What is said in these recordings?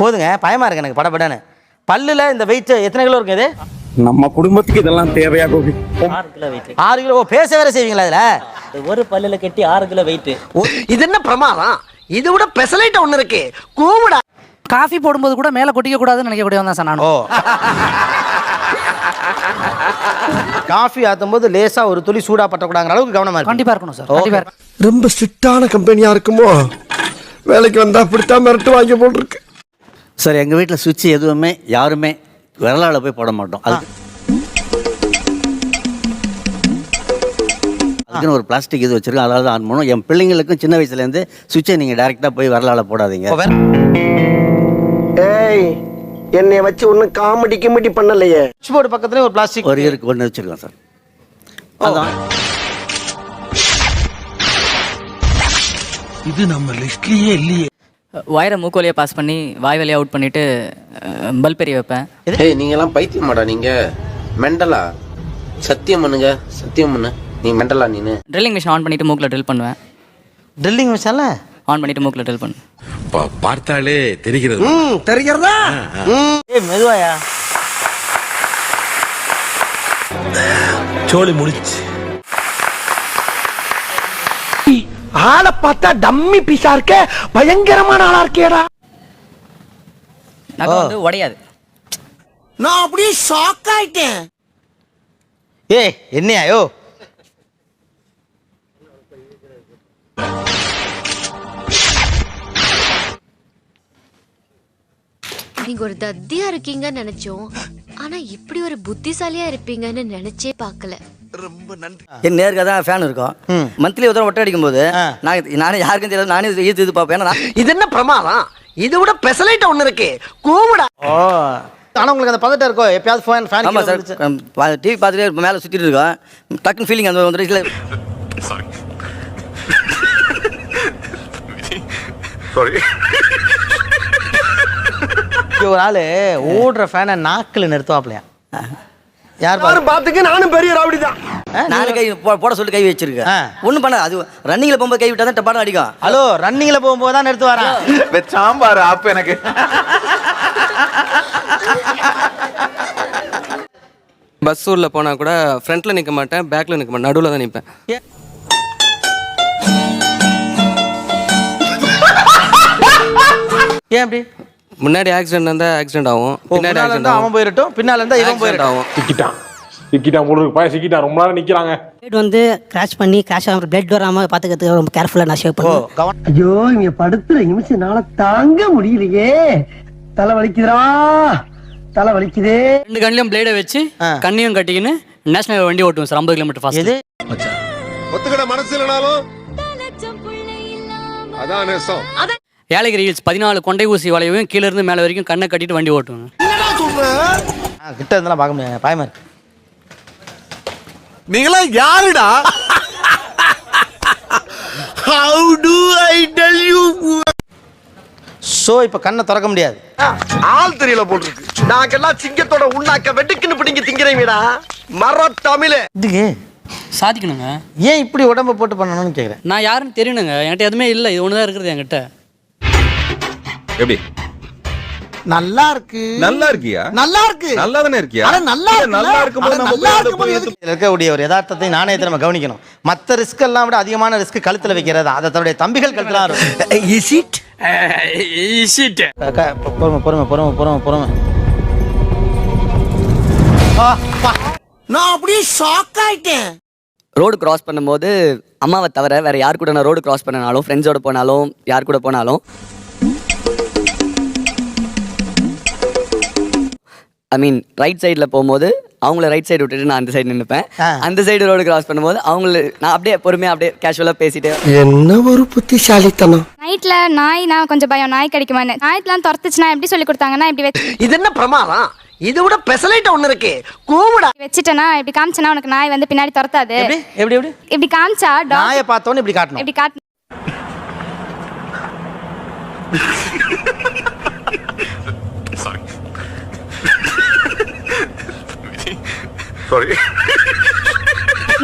போதுங்க பயமா இருக்கு எனக்கு படபடன்னு. பல்லுல இந்த வெயிட் எத்தனை கிலோ இருக்கு இது? நம்ம குடும்பத்துக்கு இதெல்லாம் தேவையா கோபி? ஆறு கிலோ வெயிட் ஆறு கிலோ ஓ, பேச வேற செய்வீங்களா இதுல? ஒரு பல்லுல கட்டி ஆறு கிலோ வெயிட் இது என்ன பிரமாதம்? இது விட பெசலைட் ஒண்ணு இருக்கு. கூவுடா காஃபி போடும்போது கூட மேலே கொட்டிக்க கூடாதுன்னு நினைக்கக்கூடியவன் தான் சார் நானும். காஃபி ஆத்தும் போது லேசா ஒரு துளி சூடா பற்றக்கூடாங்கிற அளவுக்கு கவனமா இருக்கு கண்டிப்பா இருக்கணும் சார் கண்டிப்பா. ரொம்ப ஸ்ட்ரிக்டான கம்பெனியா இருக்குமோ? வேலைக்கு வந்தா அப்படித்தான் மிரட்டு வாங்கி போட்டிருக்கு சார் எங்கள் வீட்டில் சுவிட்ச் எதுவுமே யாருமே விரலால் போய் போட மாட்டோம். அது அதுக்குன்னு ஒரு பிளாஸ்டிக் இது வச்சிருக்கோம். அதாவது ஆன் பண்ணும் என் பிள்ளைங்களுக்கும் சின்ன வயசுலேருந்து சுவிட்சை நீங்கள் டைரெக்டாக போய் விரலால் போடாதீங்க. ஏய் என்னை வச்சு ஒன்னும் காமெடி கிமெடி பண்ணலையே. சுவிட்ச் போர்டு பக்கத்துலயே ஒரு பிளாஸ்டிக் ஒரு இருக்கு ஒன்று வச்சுருக்கோம் சார். அதான். வயரை மூக்கு வழியாக பாஸ் பண்ணி வாய் வழியாக அவுட் பண்ணிட்டு பல்ப் எரிய வைப்பேன். ஏய் நீங்க எல்லாம் பைத்தியமாடா நீங்க. மெண்டலா? சத்தியம் பண்ணுங்க சத்தியம் பண்ணு. நீ மெண்டலா நீனு. ட்ரில்லிங் மிஷின் ஆன் பண்ணிட்டு மூக்கில் ட்ரில் பண்ணுவேன். ட்ரில்லிங் மிஷின்ல ஆன் பண்ணிட்டு மூக்கில் ட்ரில் பண்ணுவேன். பார்த்தாலே தெரிகிறது. ம் தெரிகிறதா? ம் ஏய் மெதுவாயா? சோழி முடிச்சு. ஆளை பார்த்தா டம்மி பீஸா இருக்க பயங்கரமான ஆளா இருக்கேடா. வந்து உடையாது. நான் அப்படியே ஷாக் ஆயிட்டேன். ஏய் என்னையா யோ. நீங்க ஒரு தத்தியா இருக்கீங்கன்னு நினைச்சோம். ஆனா இப்படி ஒரு புத்திசாலியா இருப்பீங்கன்னு நினைச்சே பார்க்கல. என் நேருக்கு தான் ஃபேன் இருக்கும். மந்த்லி ஒரு தடவை ஒட்டை அடிக்கும் போது நான் நானே யாருக்கும் தெரியாது நானே ஈர்த்து இது பார்ப்பேன். ஏன்னா இது என்ன பிரமாதம்? இது விட பெசலைட் ஒண்ணு இருக்கு. கூவுடா. ஓ. ஆனா உங்களுக்கு அந்த பதட்டம் இருக்கோ? எப்பயாவது ஃபேன் ஃபேன் ஆமாம் சார். டிவி பார்த்துட்டே மேலே சுற்றிட்டு இருக்கோம். டக்குன்னு ஃபீலிங் அந்த வந்துட்டு இல்லை ஒரு ஆளு ஓடுற ஃபேனை நாக்கில் நிறுத்துவாப்லையா? யார் பாரு? பாத்துக்கு நானும் பெரிய ராவடிதான் நானே கை போ- போட சொல்லி கை வச்சிருக்கேன் ஆ. ஒன்றும் பண்ண அது ரன்னிங்கில் போகும்போது கை விட்டா தான் டப்பாடம் அடிக்கும். ஹலோ ரன்னிங்ல போகும்போது தான் நிறுத்து வரேன் சாம்பார் அப்ப எனக்கு. பஸ் உள்ள போனா கூட ஃப்ரண்ட்ல நிக்க மாட்டேன் பேக்ல நிக்க மாட்டேன் நடுவுல தான் நிப்பேன். ஏன் அப்படி? முன்னாடி ஆக்சிடென்ட் இருந்தா ஆக்சிடென்ட் ஆகும். பின்னாடி ஆக்சிடென்ட் இருந்தா அவன் ஆகும் போயிரட்டும் பின்னால இருந்தா இவன் ஆக்சிடென்ட் போயிரட்டும். ஆகும். சிக்கிட்டான். சிக்கிட்டான் போல இருக்கு. பையன் சிக்கிட்டான். ரொம்ப நேரம் நிக்கிறாங்க. பிளேட் வந்து கிராஷ் பண்ணி கிராஷ் ஆகாம பிளட் வராமல் பார்த்துக்கிறதுக்கு ரொம்ப கேர்ஃபுல்லாக நான் ஷேவ் பண்ணுவேன். கவனம் ஐயோ இங்க படுத்துற நிமிஷம்னால தாங்க முடியலையே. தலை வலிக்குதுடா. தலை வலிக்குதே. ரெண்டு கண்ணிலையும் பிளேடை வச்சு. கண்ணையும் கட்டிக்கின்னு நேஷனல் வண்டி ஓட்டுவோம் சார் ஐம்பது கிலோமீட்டர் ஃபாஸ்ட் எது? ஒத்துக்கிட மனசு இல்லைனாலும் அதான் நேசம். ஏலகிரி ஹில்ஸ் பதினாலு கொண்டை ஊசி வளைவையும் கீழ இருந்து மேலே வரைக்கும் கண்ணை கட்டிட்டு வண்டி ஓட்டுவேன். ஆ, கிட்ட இருந்தாலும் பார்க்க முடியாது. பயமா இருக்கு. நீங்களா யாருடா? How do I tell you so இப்போ கண்ணை திறக்க முடியாது. ஆள் தெரியல போட்டுருக்கு நாங்கெல்லாம் சிங்கத்தோட உண்ணாக்க வெட்டுக்குன்னு பிடிங்க திங்கிறீங்கடா. மர தமிழே. இதுக்கு சாதிக்கணுங்க. ஏன் இப்படி உடம்ப போட்டு பண்ணணும்னு கேட்குறேன் நான் யாருன்னு தெரியணுங்க. என்கிட்ட எதுவுமே இல்லை. இது ஒன்று தான் இருக்கிறது என்கிட்ட. எப்படி? நல்லா இருக்கு நல்லா இருக்கியா? நல்லா இருக்கு நல்லா தானே இருக்கியா நல்லா? நல்லா இருக்கும்போது நல்லா இருக்கும்போது இருக்கக்கூடிய ஒரு யதார்த்தத்தை நாணயத்தை நம்ம கவனிக்கணும். மற்ற ரிஸ்க் எல்லாம் விட அதிகமான ரிஸ்க் கழுத்தில் வைக்கிறது. அதை தன்னுடைய தம்பிகள் கழுத்துல இருக்கும். இஸ் இட் க- க- பொறுமை பொறுமை பொறுமை பொறுமை பொறுமை. நான் அப்படியே ஷாக் ஆயிட்டேன். ரோடு கிராஸ் பண்ணும்போது அம்மாவை தவிர வேற யார் கூட நான் ரோடு கிராஸ் பண்ணனாலும் ஃப்ரெண்ட்ஸோட போனாலும் யார் கூட போனாலும் ஐ மீன் ரைட் சைடில் போகும்போது அவங்கள ரைட் சைடு விட்டுட்டு நான் அந்த சைடு நின்றுப்பேன். அந்த சைடு ரோடு கிராஸ் பண்ணும்போது அவங்கள நான் அப்படியே பொறுமையாக அப்படியே கேஷுவலாக பேசிட்டு என்ன ஒரு புத்திசாலித்தனம். நைட்ல நாய் நான் கொஞ்சம் பயம் நாய் கடிக்குமான்னு. நாய்க்கெல்லாம் துரத்துச்சுன்னா எப்படி சொல்லி கொடுத்தாங்கன்னா இப்படி வச்சு இது என்ன பிரமாதம்? இது விட பெசலைட் ஒண்ணு இருக்கு. கூவுடா. வச்சுட்டேனா இப்படி காமிச்சனா உனக்கு நாய் வந்து பின்னாடி துரத்தாது. எப்படி? எப்படி எப்படி? இப்படி காமிச்சா நாயை பார்த்தோன்னு இப்படி காட்டணும். இப்படி காட்டு காட்டணும்.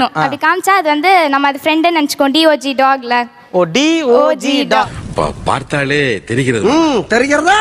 அப்படி காமிச்சா அது வந்து நம்ம அது ஃப்ரெண்டு நினச்சிக்கோ டிஓஜி டாக்ல ஓ டி ஓ ஜி டா பார்த்தாலே தெரிகிறது. தெரிகிறதா?